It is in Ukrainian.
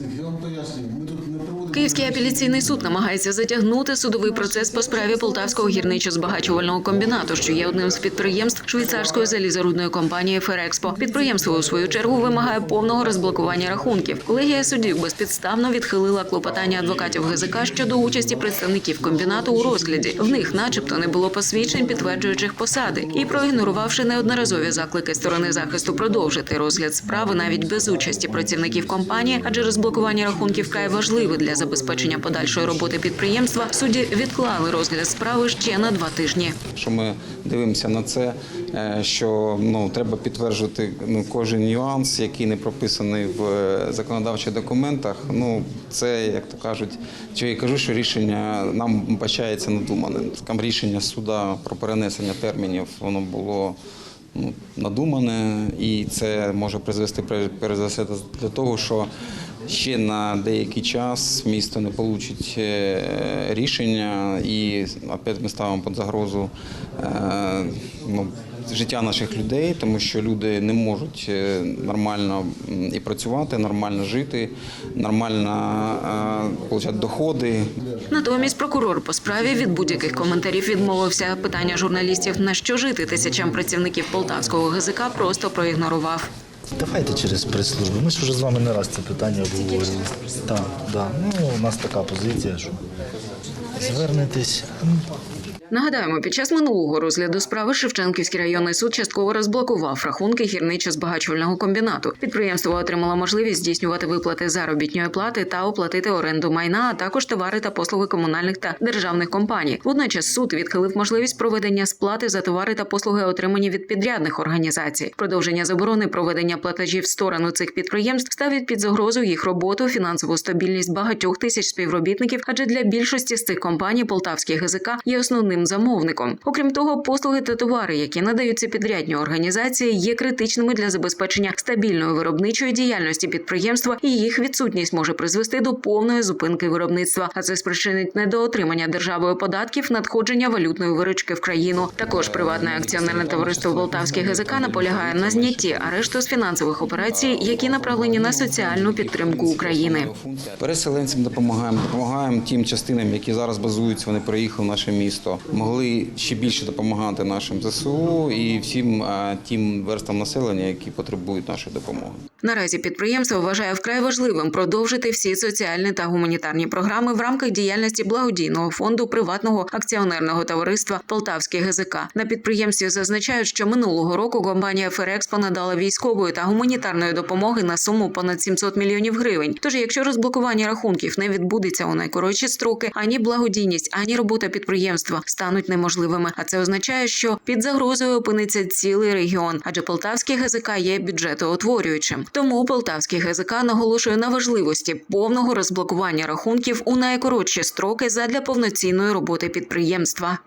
Я вам пояснюю, ми тут не проводимо... Київський апеляційний суд намагається затягнути судовий процес по справі Полтавського гірничо-збагачувального комбінату, що є одним з підприємств швейцарської залізорудної компанії Ферекспо. Підприємство у свою чергу вимагає повного розблокування рахунків. Колегія суддів безпідставно відхилила клопотання адвокатів ГЗК щодо участі представників комбінату у розгляді. В них, начебто, не було посвідчень, підтверджуючих посади, і проігнорувавши неодноразові заклики сторони захисту продовжити розгляд справи навіть без участі працівників компанії, адже розблокування рахунків вкрай важливе для забезпечення подальшої роботи підприємства. Судді відклали розгляд справи ще на два тижні. Що ми дивимося на це, е, що ну треба підтверджувати ну кожен нюанс, який не прописаний в е, законодавчих документах. Ну це як то кажуть, що я кажу, що рішення нам бачається надуманим. Там рішення суда про перенесення термінів воно було. Ну, надумане, і це може призвести все для того, що ще на деякий час місто не получить е, рішення, і опять ми ставимо під загрозу е, ну, життя наших людей, тому що люди не можуть е, нормально і працювати, нормально жити, нормально получати доходи. Натомість прокурор по справі від будь-яких коментарів відмовився. Питання журналістів на що жити тисячам працівників полтавського ГЗК просто проігнорував. Давайте через прес-службу. Ми ж вже з вами не раз це питання обговорювали. Так, так. Ну, у нас така позиція, що звернетесь. Нагадаємо, під час минулого розгляду справи Шевченківський районний суд частково розблокував рахунки гірничо-збагачувального комбінату. Підприємство отримало можливість здійснювати виплати заробітної плати та оплатити оренду майна, а також товари та послуги комунальних та державних компаній. Водночас суд відхилив можливість проведення сплати за товари та послуги, отримані від підрядних організацій. Продовження заборони проведення платежів в сторону цих підприємств ставить під загрозу їх роботу, фінансову стабільність багатьох тисяч співробітників, адже для більшості з цих компаній полтавський ГЗК є основним замовником. Окрім того, послуги та товари, які надаються підрядні організації, є критичними для забезпечення стабільної виробничої діяльності підприємства, і їх відсутність може призвести до повної зупинки виробництва. А це спричинить недоотримання державою податків, надходження валютної виручки в країну. Також приватне акціонерне товариство Полтавський ГЗК наполягає на знятті арешту з фінансових операцій, які направлені на соціальну підтримку України. Переселенцям допомагаємо, допомагаємо тим частинам, які зараз базуються. Вони приїхали в наше місто. Могли ще більше допомагати нашим ЗСУ і всім тим верстам населення, які потребують нашої допомоги. Наразі підприємство вважає вкрай важливим продовжити всі соціальні та гуманітарні програми в рамках діяльності благодійного фонду приватного акціонерного товариства Полтавський ГЗК. На підприємстві зазначають, що минулого року компанія Ферекспо надала військової та гуманітарної допомоги на суму понад 700 мільйонів гривень. Тож, якщо розблокування рахунків не відбудеться у найкоротші строки, ані благодійність, ані робота підприємства стануть неможливими. А це означає, що під загрозою опиниться цілий регіон, адже Полтавський ГЗК є бюджетоутворюючим. Тому Полтавський ГЗК наголошує на важливості повного розблокування рахунків у найкоротші строки задля повноцінної роботи підприємства.